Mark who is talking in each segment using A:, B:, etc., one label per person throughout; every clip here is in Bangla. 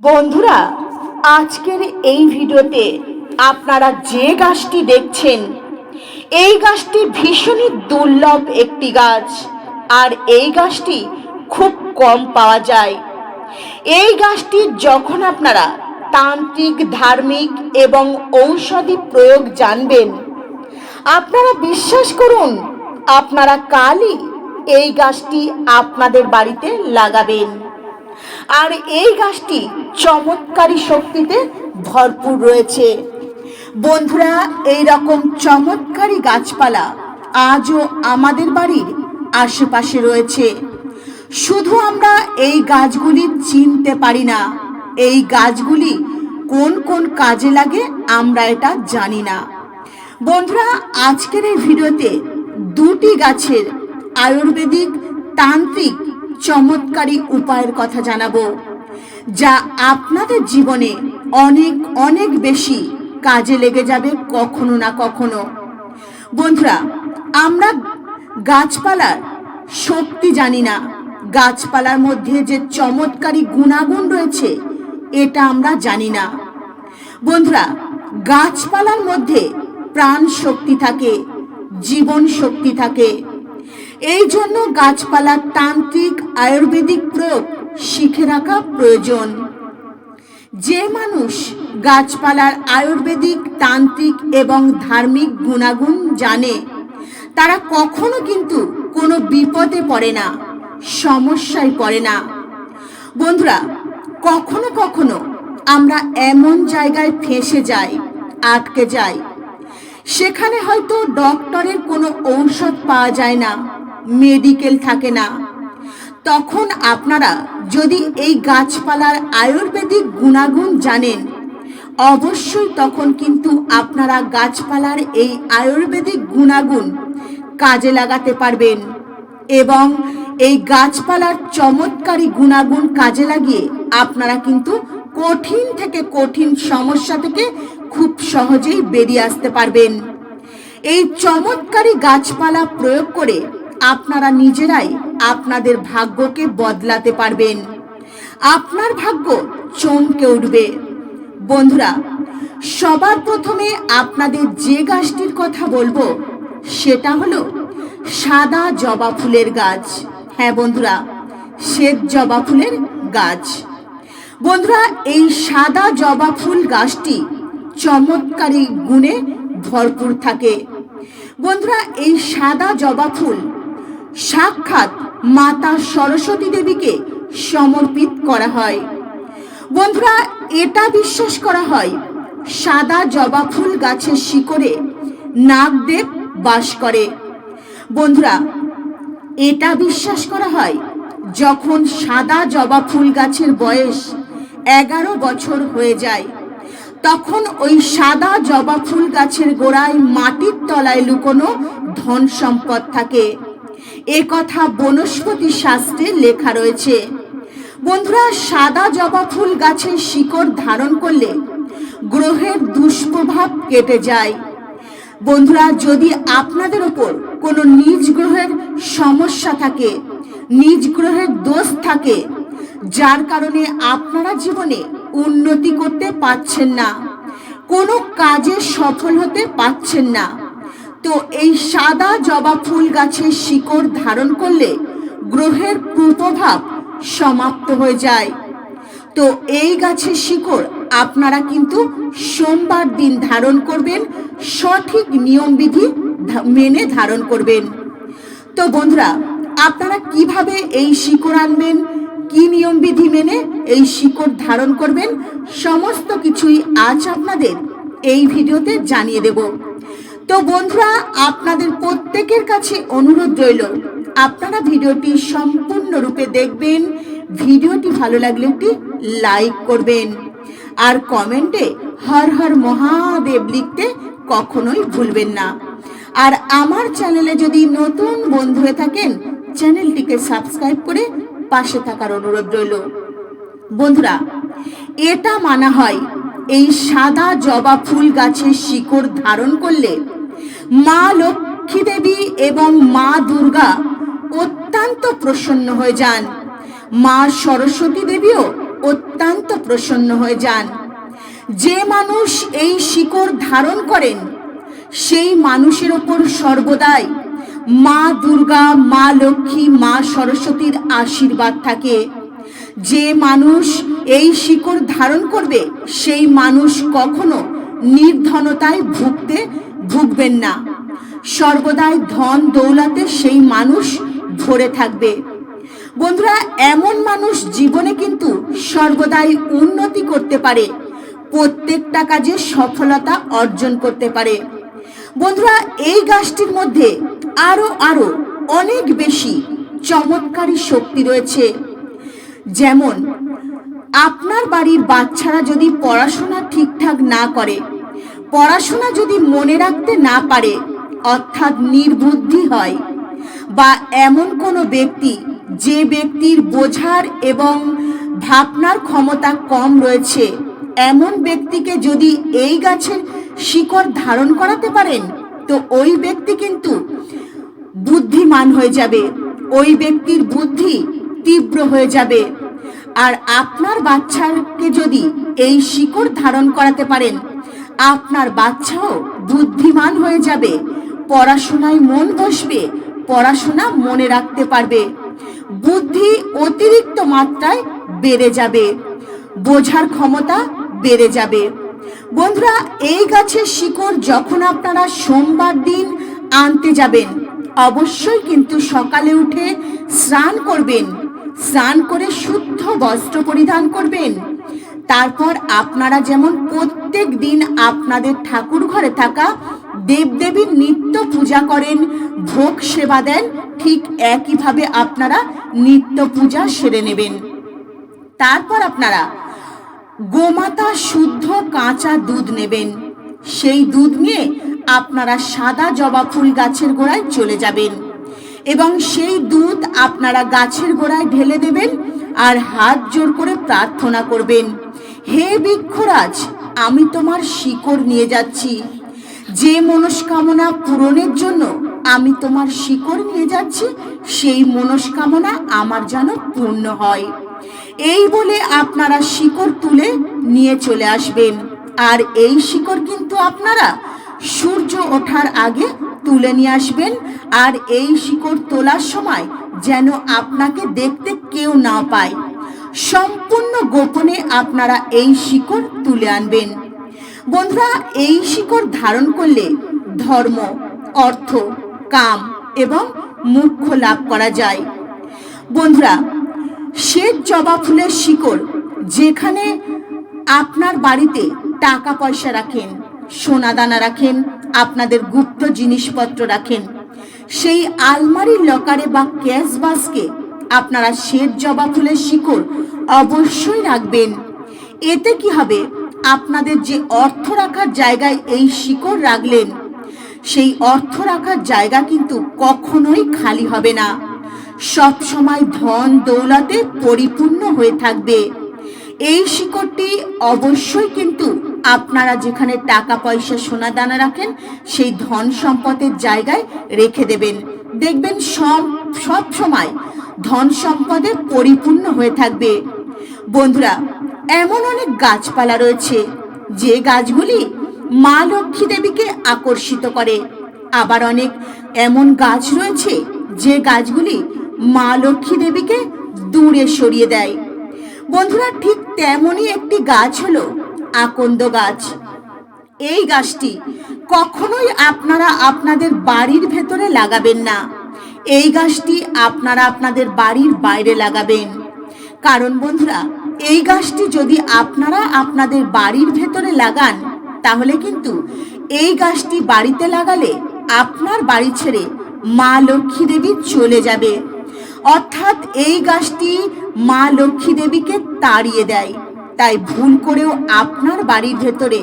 A: বন্ধুরা, আজকের এই ভিডিওতে আপনারা যে গাছটি দেখছেন, এই গাছটি ভীষণই দুর্লভ একটি গাছ। আর এই গাছটি খুব কম পাওয়া যায়। এই গাছটি যখন আপনারা তান্ত্রিক, ধার্মিক এবং ঔষধি প্রয়োগ জানবেন, আপনারা বিশ্বাস করুন, আপনারা কালই এই গাছটি আপনাদের বাড়িতে লাগাবেন। আর এই গাছটি চমৎকারী শক্তিতে ভরপুর রয়েছে। বন্ধুরা এই রকম চমৎকারী গাছপালা আজও আমাদের বাড়ির আশেপাশে রয়েছে। শুধু আমরা এই গাছগুলি চিনতে পারি না, এই গাছগুলি কোন কোন কাজে লাগে আমরা এটা জানি না। বন্ধুরা, আজকের এই ভিডিওতে দুটি গাছের আয়ুর্বেদিক, তান্ত্রিক চমৎকারী উপায়ের কথা জানাব, যা আপনাদের জীবনে অনেক অনেক বেশি কাজে লেগে যাবে কখনো না কখনো। বন্ধুরা, আমরা গাছপালার শক্তি জানি না। গাছপালার মধ্যে যে চমৎকারী গুণাগুণ রয়েছে, এটা আমরা জানি না। বন্ধুরা, গাছপালার মধ্যে প্রাণ শক্তি থাকে, জীবন শক্তি থাকে। এই জন্য গাছপালার তান্ত্রিক, আয়ুর্বেদিক প্রয়োগ শিখে রাখা প্রয়োজন। যে মানুষ গাছপালার আয়ুর্বেদিক, তান্ত্রিক এবং ধার্মিক গুণাগুণ জানে, তারা কখনো কিন্তু কোনো বিপদে পড়ে না, সমস্যায় পড়ে না। বন্ধুরা, কখনো কখনো আমরা এমন জায়গায় ফেঁসে যাই, আটকে যাই, সেখানে হয়তো ডক্টরের কোনো ঔষধ পাওয়া যায় না। মেডিকেল থাকে না। তখন আপনারা যদি এই গাছপালার আয়ুর্বেদিক গুণাগুণ জানেন, অবশ্যই তখন কিন্তু আপনারা গাছপালার এই আয়ুর্বেদিক গুণাগুণ কাজে লাগাতে পারবেন এবং এই গাছপালার চমৎকারী গুণাগুণ কাজে লাগিয়ে আপনারা কিন্তু কঠিন থেকে কঠিন সমস্যা থেকে খুব সহজেই বেরিয়ে আসতে পারবেন। এই চমৎকারী গাছপালা প্রয়োগ করে আপনারা নিজেরাই আপনাদের ভাগ্যকে বদলাতে পারবেন। আপনার ভাগ্য চমকে উঠবে। বন্ধুরা, সবার প্রথমে আপনাদের যে গাছটির কথা বলব, সেটা হলো সাদা জবা ফুলের গাছ। হ্যাঁ বন্ধুরা, শ্বেত জবা ফুলের গাছ। বন্ধুরা, এই সাদা জবা ফুল গাছটি চমৎকারী গুণে ভরপুর থাকে। বন্ধুরা, এই সাদা জবা ফুল সাক্ষাৎ মাতা সরস্বতী দেবীকে সমর্পিত করা হয়। বন্ধুরা, এটা বিশ্বাস করা হয়, সাদা জবা ফুল গাছের শিকড়ে নাগদেব বাস করে। বন্ধুরা, এটা বিশ্বাস করা হয়, যখন সাদা জবা ফুল গাছের বয়স এগারো বছর হয়ে যায়, তখন ওই সাদা জবা ফুল গাছের গোড়ায় মাটির তলায় লুকোনো ধন সম্পদ থাকে। এ কথা বনস্পতি শাস্ত্রে লেখা রয়েছে। বন্ধুরা, সাদা জবা ফুল গাছের শিকড় ধারণ করলে গ্রহের দুষ্প্রভাব কেটে যায়। বন্ধুরা, যদি আপনাদের ওপর কোনো নিজ গ্রহের সমস্যা থাকে, নিজ গ্রহের দোষ থাকে, যার কারণে আপনারা জীবনে উন্নতি করতে পারছেন না, কোনো কাজে সফল হতে পারছেন না তো এই সাদা জবা ফুল গাছের শিকড় ধারণ করলে গ্রহের কুপ্রভাব সমাপ্ত হয়ে যায়। তো এই গাছের শিকড় আপনারা কিন্তু সোমবার দিন ধারণ করবেন, সঠিক নিয়মবিধি মেনে ধারণ করবেন। তো বন্ধুরা, আপনারা কীভাবে এই শিকড় আনবেন, কি নিয়মবিধি মেনে এই শিকড় ধারণ করবেন, সমস্ত কিছুই আজ আপনাদের এই ভিডিওতে জানিয়ে দেব। তো বন্ধুরা, আপনাদের প্রত্যেকের কাছে অনুরোধ রইল, আপনারা ভিডিওটি সম্পূর্ণরূপে দেখবেন, ভিডিওটি ভালো লাগলে একটি লাইক করবেন, আর কমেন্টে হর হর মহাদেব লিখতে কখনোই ভুলবেন না। আর আমার চ্যানেলে যদি নতুন বন্ধু হয়ে থাকেন, চ্যানেলটিকে সাবস্ক্রাইব করে পাশে থাকার অনুরোধ রইল। বন্ধুরা, এটা মানা হয়, এই সাদা জবা ফুল গাছের শিকড় ধারণ করলে মা লক্ষ্মী দেবী এবং মা দুর্গা অত্যন্ত প্রসন্ন হয়ে যান। মা সরস্বতী দেবীও অত্যন্ত প্রসন্ন হয়ে যান। যে মানুষ এই শিকড় ধারণ করেন, সেই মানুষের ওপর সর্বদাই মা দুর্গা, মা লক্ষ্মী, মা সরস্বতীর আশীর্বাদ থাকে। যে মানুষ এই শিকড় ধারণ করবে, সেই মানুষ কখনো নির্ধনতায় ভুগতে ভুগবেন না। সর্বদাই ধন দৌলাতে সেই মানুষ ভরে থাকবে। বন্ধুরা, এমন মানুষ জীবনে কিন্তু সর্বদাই উন্নতি করতে পারে, প্রত্যেকটা কাজে সফলতা অর্জন করতে পারে। বন্ধুরা, এই গাছটির মধ্যে আরও আরও অনেক বেশি চমৎকারী শক্তি রয়েছে। যেমন, আপনার বাড়ির বাচ্চারা যদি পড়াশোনা ঠিকঠাক না করে পড়াশোনা যদি মনে রাখতে না পারে, অর্থাৎ নির্বুদ্ধি হয়, বা এমন কোনো ব্যক্তি যে ব্যক্তির বোঝার এবং ভাবনার ক্ষমতা কম রয়েছে, এমন ব্যক্তিকে যদি এই গাছের শিকড় ধারণ করাতে পারেন, তো ওই ব্যক্তি কিন্তু বুদ্ধিমান হয়ে যাবে, ওই ব্যক্তির বুদ্ধি তীব্র হয়ে যাবে। আর আপনার বাচ্চাকে যদি এই শিকড় ধারণ করাতে পারেন আপনার বাচ্চাও বুদ্ধিমান হয়ে যাবে। পড়াশোনায় মন বসবে, পড়াশোনা মনে রাখতে পারবে। বুদ্ধি অতিরিক্ত মাত্রায় বেড়ে যাবে। বোঝার ক্ষমতা বেড়ে যাবে। বন্ধুরা, এই গাছের শিকড় যখন আপনারা সোমবার দিন আনতে যাবেন, অবশ্যই কিন্তু সকালে উঠে স্নান করবেন। স্নান করে শুদ্ধ বস্ত্র পরিধান করবেন। তারপর আপনারা যেমন প্রত্যেক দিন আপনাদের ঠাকুর ঘরে থাকা দেবদেবীর নিত্য পূজা করেন, ভোগ সেবা দেন, ঠিক একইভাবে আপনারা নিত্য পূজা সেরে নেবেন। তারপর আপনারা গোমাতা শুদ্ধ কাঁচা দুধ নেবেন। সেই দুধ নিয়ে আপনারা সাদা জবা ফুল গাছের গোড়ায় চলে যাবেন এবং সেই দুধ আপনারা গাছের গোড়ায় ঢেলে দেবেন। আর হাত জোর করে প্রার্থনা করবেন। হে বৃক্ষরাজ, আমি তোমার শিকড় নিয়ে যাচ্ছি। যে মনস্কামনা পূরণের জন্য আমি তোমার শিকড় নিয়ে যাচ্ছি, সেই মনস্কামনা আমার যেন পূর্ণ হয়। এই বলে আপনারা শিকড় তুলে নিয়ে চলে আসবেন। আর এই শিকড় কিন্তু আপনারা সূর্য ওঠার আগে তুলে নিয়ে আসবেন। আর এই শিকড় তোলার সময় যেন আপনাকে দেখতে কেউ না পায়। সম্পূর্ণ গোপনে আপনারা এই শিকড় তুলে আনবেন। বন্ধুরা, এই শিকড় ধারণ করলে ধর্ম, অর্থ, কাম এবং মুখ্য লাভ করা যায়। বন্ধুরা, শ্বেত জবা ফুলের শিকড় যেখানে আপনার বাড়িতে টাকা পয়সা রাখেন সোনা দানা রাখেন, আপনাদের গুপ্ত জিনিসপত্র রাখেন। সেই আলমারির লকারে বা ক্যাশ বাসকে আপনারা শ্বেত জবা ফুলের শিকড় অবশ্যই রাখবেন। এতে কি হবে? আপনাদের যে অর্থ রাখার জায়গায় এই শিকড় রাখলেন, সেই অর্থ রাখার জায়গা কিন্তু কখনোই খালি হবে না। সব সময় ধন দৌলতে পরিপূর্ণ হয়ে থাকবে। এই শিকড়টি অবশ্যই কিন্তু আপনারা যেখানে টাকা পয়সা সোনা দানা রাখেন, সেই ধন সম্পদের জায়গায় রেখে দেবেন। দেখবেন সব সব সময় ধন সম্পদে পরিপূর্ণ হয়ে থাকবে। বন্ধুরা, এমন অনেক গাছপালা রয়েছে, যে গাছগুলি মা লক্ষ্মী দেবীকে আকর্ষিত করে। আবার অনেক এমন গাছ রয়েছে, যে গাছগুলি মা লক্ষ্মী দেবীকে দূরে সরিয়ে দেয়। বন্ধুরা, ঠিক তেমনই একটি গাছ হলো আকন্দ গাছ। এই গাছটি কখনোই আপনারা আপনাদের বাড়ির ভেতরে লাগাবেন না। এই গাছটি আপনারা আপনাদের বাড়ির বাইরে লাগাবেন। কারণ বন্ধুরা, এই গাছটি যদি আপনারা আপনাদের বাড়ির ভেতরে লাগান, তাহলে কিন্তু এই গাছটি বাড়িতে লাগালে আপনার বাড়ি ছেড়ে মা লক্ষ্মী দেবী চলে যাবে। অর্থাৎ এই গাছটি মা লক্ষ্মী দেবীকে তাড়িয়ে দেয়। তাই ভুল করেও আপনার বাড়ির ভেতরে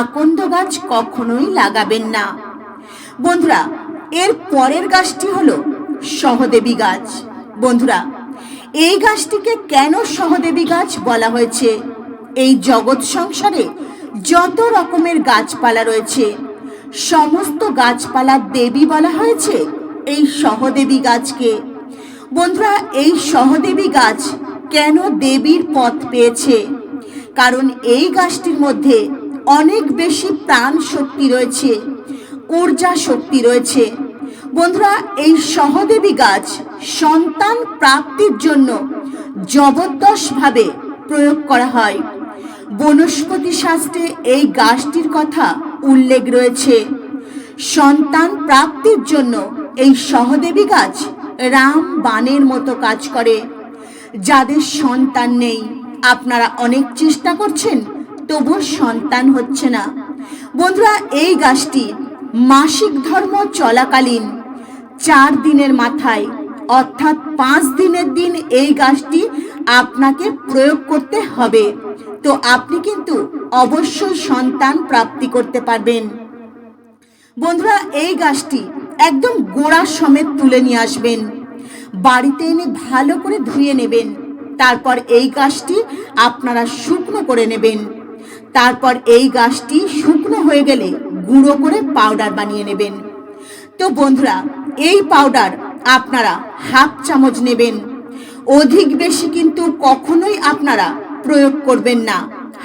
A: আকন্দ গাছ কখনোই লাগাবেন না। বন্ধুরা, এর পরের গাছটি হলো সহদেবী গাছ। বন্ধুরা, এই গাছটিকে কেন সহদেবী গাছ বলা হয়েছে? এই জগৎ সংসারে যত রকমের গাছপালা রয়েছে, সমস্ত গাছপালার দেবী বলা হয়েছে এই সহদেবী গাছকে। বন্ধুরা, এই সহদেবী গাছ কেন দেবীর পথ পেয়েছে? কারণ এই গাছটির মধ্যে অনেক বেশি প্রাণ শক্তি রয়েছে, ঊর্জা শক্তি রয়েছে। বন্ধুরা, এই সহদেবী গাছ সন্তান প্রাপ্তির জন্য জবরদস্তভাবে প্রয়োগ করা হয়। বনস্পতি শাস্ত্রে এই গাছটির কথা উল্লেখ রয়েছে। সন্তান প্রাপ্তির জন্য এই সহদেবী গাছ রাম বাণের মতো কাজ করে, যাদের সন্তান নেই। আপনারা অনেক চেষ্টা করছেন, তবুও সন্তান হচ্ছে না। বন্ধুরা, এই গাছটি মাসিক ধর্ম চলাকালীন চার দিনের মাথায়, অর্থাৎ পাঁচ দিনের দিন এই গাছটি আপনাকে প্রয়োগ করতে হবে। তো আপনি কিন্তু অবশ্যই সন্তান প্রাপ্তি করতে পারবেন। বন্ধুরা, এই গাছটি একদম গোড়া সমেত তুলে নিয়ে আসবেন। বাড়িতে এনে ভালো করে ধুয়ে নেবেন। তারপর এই গাছটি আপনারা শুকনো করে নেবেন। তারপর এই গাছটি শুকনো হয়ে গেলে গুঁড়ো করে পাউডার বানিয়ে নেবেন। তো বন্ধুরা, এই পাউডার আপনারা হাফ চামচ নেবেন। অধিক বেশি কিন্তু কখনোই আপনারা প্রয়োগ করবেন না।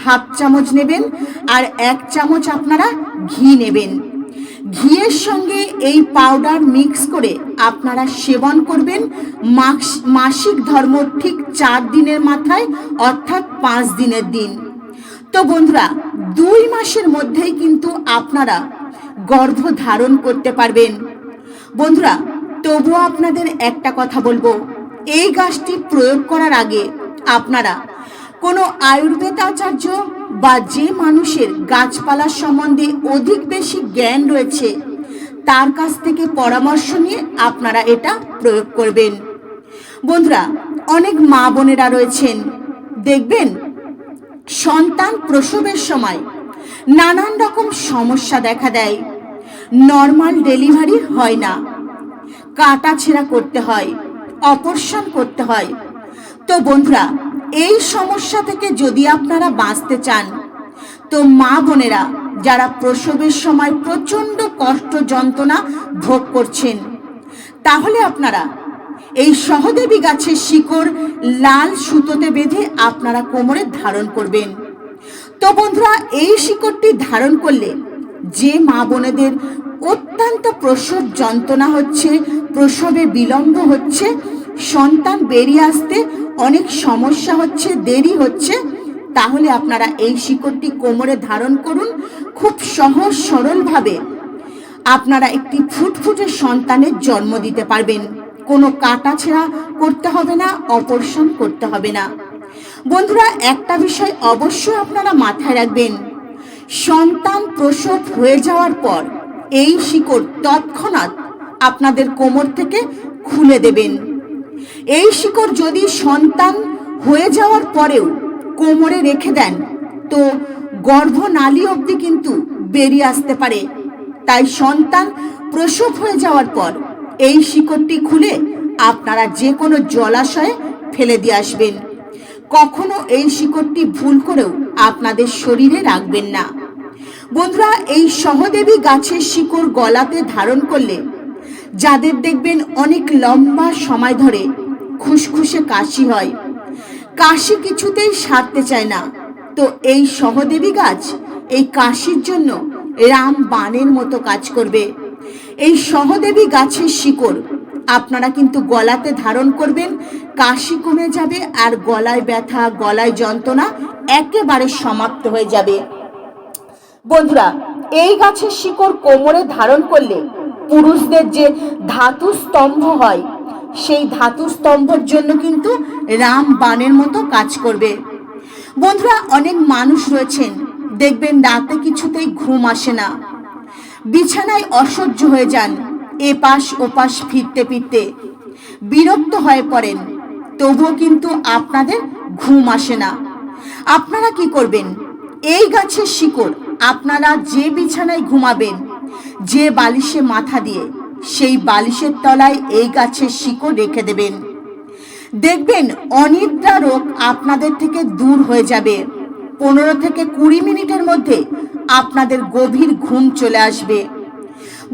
A: হাফ চামচ নেবেন আর এক চামচ আপনারা ঘি নেবেন। ঘিয়ের সঙ্গে এই পাউডার মিক্স করে আপনারা সেবন করবেন। মাস- মাসিক ধর্ম ঠিক চার দিনের মাথায় অর্থাৎ পাঁচ দিনের দিন। তো বন্ধুরা, দুই মাসের মধ্যেই কিন্তু আপনারা গর্ভ ধারণ করতে পারবেন। বন্ধুরা, তবুও আপনাদের একটা কথা বলব। এই গাছটি প্রয়োগ করার আগে আপনারা কোনো আয়ুর্বেদ আচার্য বা যে মানুষের গাছপালার সম্বন্ধে অধিক বেশি জ্ঞান রয়েছে, তার কাছ থেকে পরামর্শ নিয়ে আপনারা এটা প্রয়োগ করবেন। বন্ধুরা, অনেক মা বোনেরা রয়েছেন। দেখবেন, সন্তান প্রসবের সময় নানান রকম সমস্যা দেখা দেয়। নর্মাল ডেলিভারি হয় না। কাটা ছেঁড়া করতে হয়, অপারেশন করতে হয়। তো বন্ধুরা এই সমস্যা থেকে যদি আপনারা বাঁচতে চান, তো মা বোনেরা যারা প্রসবের সময় প্রচণ্ড কষ্ট, যন্ত্রণা ভোগ করছেন, তাহলে আপনারা এই সহদেবী গাছের শিকড় লাল সুতোতে বেঁধে আপনারা কোমরে ধারণ করবেন। তো বন্ধুরা, এই শিকড়টি ধারণ করলে যে মা বোনেদের অত্যন্ত প্রসব যন্ত্রণা হচ্ছে, প্রসবে বিলম্ব হচ্ছে, সন্তান বেরিয়ে আসতে অনেক সমস্যা হচ্ছে, দেরি হচ্ছে, তাহলে আপনারা এই শিকড়টি কোমরে ধারণ করুন খুব সহজ সরলভাবে। আপনারা একটি ফুটফুটে সন্তানের জন্ম দিতে পারবেন। কোনো কাটাছেঁড়া করতে হবে না, অপারেশন করতে হবে না। বন্ধুরা, একটা বিষয় অবশ্যই আপনারা মাথায় রাখবেন। সন্তান প্রসব হয়ে যাওয়ার পর এই শিকড় তৎক্ষণাৎ আপনাদের কোমর থেকে খুলে দেবেন। এই শিকড় যদি সন্তান হয়ে যাওয়ার পরেও কোমরে রেখে দেন, তো গর্ভনালী অবধি কিন্তু বেরিয়ে আসতে পারে। তাই সন্তান প্রসব হয়ে যাওয়ার পর এই শিকড়টি খুলে আপনারা যে কোনো জলাশয়ে ফেলে দিয়ে আসবেন। কখনো এই শিকড়টি ভুল করেও আপনাদের শরীরে রাখবেন না। বন্ধুরা, এই সহদেবী গাছের শিকড় গলাতে ধারণ করলে যাদের দেখবেন অনেক লম্বা সময় ধরে খুসখুসে কাশি হয়। কাশি কিছুতেই সারতে চায় না। তো এই সহদেবী গাছ এই কাশির জন্য রাম বাণের মতো কাজ করবে। এই সহদেবী গাছের শিকড় আপনারা কিন্তু গলাতে ধারণ করবেন, কাশি কমে যাবে আর গলায় ব্যথা, গলায় যন্ত্রণা একেবারে সমাপ্ত হয়ে যাবে। বন্ধুরা, এই গাছের শিকড় কোমরে ধারণ করলে পুরুষদের যে ধাতু স্তম্ভ হয়, সেই ধাতু স্তম্ভের জন্য কিন্তু রাম বাণের মতো কাজ করবে। বন্ধুরা, অনেক মানুষ রয়েছেন, দেখবেন রাতে কিছুতেই ঘুম আসে না। বিছানায় অসহ্য হয়ে যান, এপাশ ওপাশ ফিরতে ফিরতে। বিরক্ত হয়ে পড়েন, তবুও কিন্তু আপনাদের ঘুম আসে না। আপনারা কি করবেন? এই গাছের শিকড়, আপনারা যে বিছানায় ঘুমাবেন যে বালিশে মাথা দিয়ে, সেই বালিশের তলায় এই গাছের শিকড় রেখে দেবেন। দেখবেন অনিদ্রা রোগ আপনাদের থেকে দূর হয়ে যাবে। পনেরো থেকে কুড়ি মিনিটের মধ্যে আপনাদের গভীর ঘুম চলে আসবে।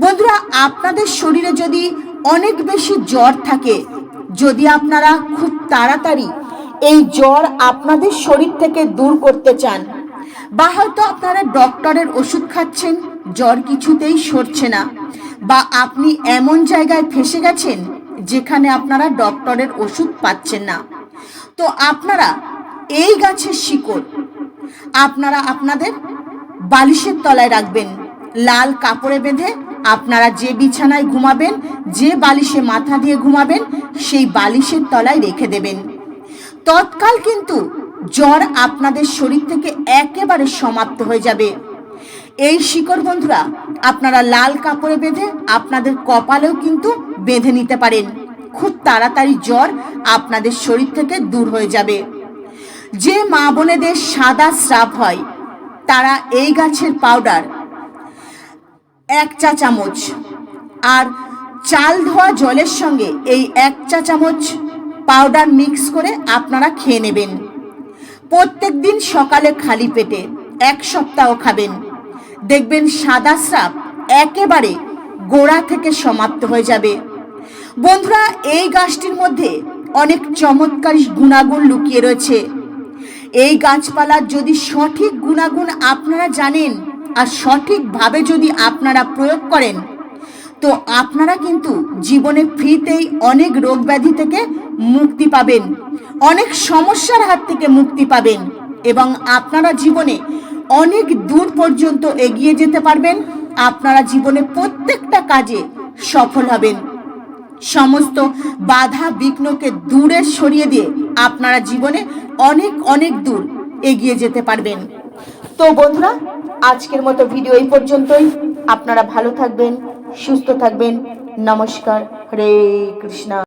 A: বন্ধুরা, আপনাদের শরীরে যদি অনেক বেশি জ্বর থাকে, যদি আপনারা খুব তাড়াতাড়ি এই জ্বর আপনাদের শরীর থেকে দূর করতে চান, বা হয়তো আপনারা ডক্টরের ওষুধ খাচ্ছেন জ্বর কিছুতেই সরছে না। বা আপনি এমন জায়গায় ফেসে গেছেন যেখানে আপনারা ডক্টরের ওষুধ পাচ্ছেন না। তো আপনারা এই গাছের শিকড় আপনারা আপনাদের বালিশের তলায় রাখবেন। লাল কাপড়ে বেঁধে আপনারা যে বিছানায় ঘুমাবেন, যে বালিশে মাথা দিয়ে ঘুমাবেন, সেই বালিশের তলায় রেখে দেবেন। তৎকাল কিন্তু জ্বর আপনাদের শরীর থেকে একেবারে সমাপ্ত হয়ে যাবে। এই শিকড় বন্ধুরা, আপনারা লাল কাপড়ে বেঁধে আপনাদের কপালেও কিন্তু বেঁধে নিতে পারেন। খুব তাড়াতাড়ি জ্বর আপনাদের শরীর থেকে দূর হয়ে যাবে। যে মা বোনেদের সাদা স্রাব হয়, তারা এই গাছের পাউডার এক চা চামচ আর চাল ধোয়া জলের সঙ্গে এই এক চা চামচ পাউডার মিক্স করে আপনারা খেয়ে নেবেন। প্রত্যেক দিন সকালে খালি পেটে এক সপ্তাহ খাবেন। দেখবেন সাদা স্রাব একেবারে গোড়া থেকে সমাপ্ত হয়ে যাবে। বন্ধুরা, এই গাছটির মধ্যে অনেক চমৎকার গুণাগুণ লুকিয়ে রয়েছে। এই গাছপালার যদি সঠিক গুণাগুণ আপনারা জানেন আর সঠিকভাবে যদি আপনারা প্রয়োগ করেন, তো আপনারা কিন্তু জীবনে ফ্রিতেই অনেক রোগ ব্যাধি থেকে মুক্তি পাবেন, অনেক সমস্যার হাত থেকে মুক্তি পাবেন এবং আপনারা জীবনে অনেক দূর পর্যন্ত এগিয়ে যেতে পারবেন। আপনারা জীবনে প্রত্যেকটা কাজে সফল হবেন। সমস্ত বাধা বিঘ্নকে দূরে সরিয়ে দিয়ে আপনারা জীবনে অনেক অনেক দূর এগিয়ে যেতে পারবেন। তো বন্ধুরা, আজকের মতো ভিডিও এই পর্যন্তই। আপনারা ভালো থাকবেন, সুস্থ থাকবেন। নমস্কার। হরে কৃষ্ণা।